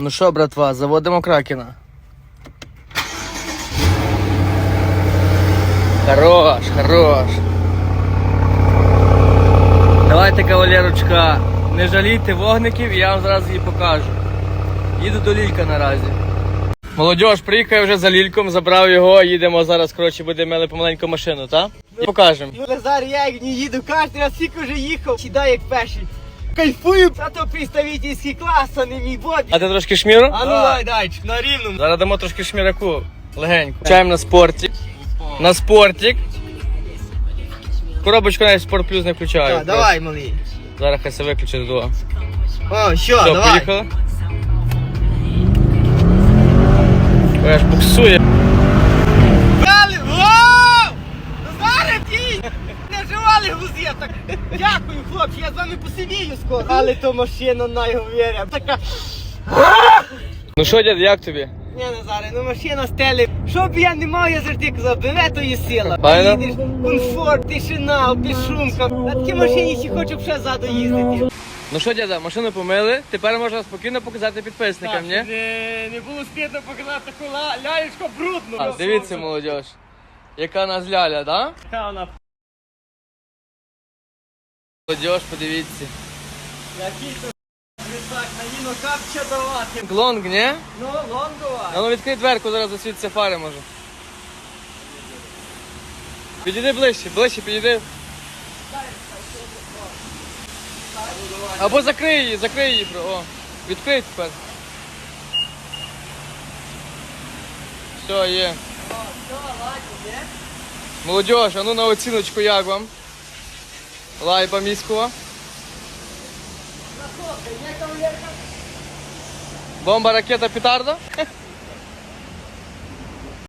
Ну що, братва, заводимо кракена. Хорош, хорош. Давайте, кавалерочка, не жалійте вогників, я вам зараз її покажу. Їду до Лілька наразі. Молодіж, приїхав вже за Лільком, забрав його, їдемо зараз, коротше, будемо мали помаленьку машину, так? Покажемо. Ну, Назар, я як не їду, кожен раз скільки вже їхав, сідаю як перший. Кайфую, а то представительський клас, а не мій боді. А ти трошки шміру? А ну дай, дай, на рівному. Зараз дамо трошки шміраку. Легенько. Чаємо на спортик. На спортик. Коробочку навіть спорт плюс не включаю. Так, давай, малий. Зараз хай се виключить до. О, що, Все, давай. поїхали. Ой, аж буксує. Дякую, хлопці, я з вами посидію скоро. Але то машина на його віря. Така, Ну що, дід, як тобі? ні, Назаре, ну машина стелі. Що б я не мав, я завжди казав, биве то є сила. Файно? Їдеш, комфорт, тишина, безшумка. На такій машині ще хочу б ще ззаду їздити. Ну що, діда, машину помили, тепер можна спокійно показати підписникам, ні? Не, не було стидно показати таку ла- лялечку брудну. А, дивіться, молодіж. Яка нас ляля, да? Яка вона Молодіж, подивіться. Який то так, на їно капча давати. Лонг, ні? Ну, лонгова. А ну відкрий дверку, зараз засвітиться фари може. Підійди ближче, ближче підійди. Або закрий її, закрий її. О, відкрий тепер. Все, є. Молодіж, а ну на оціночку як вам? Лайба міського. Бомба, ракета, петарда?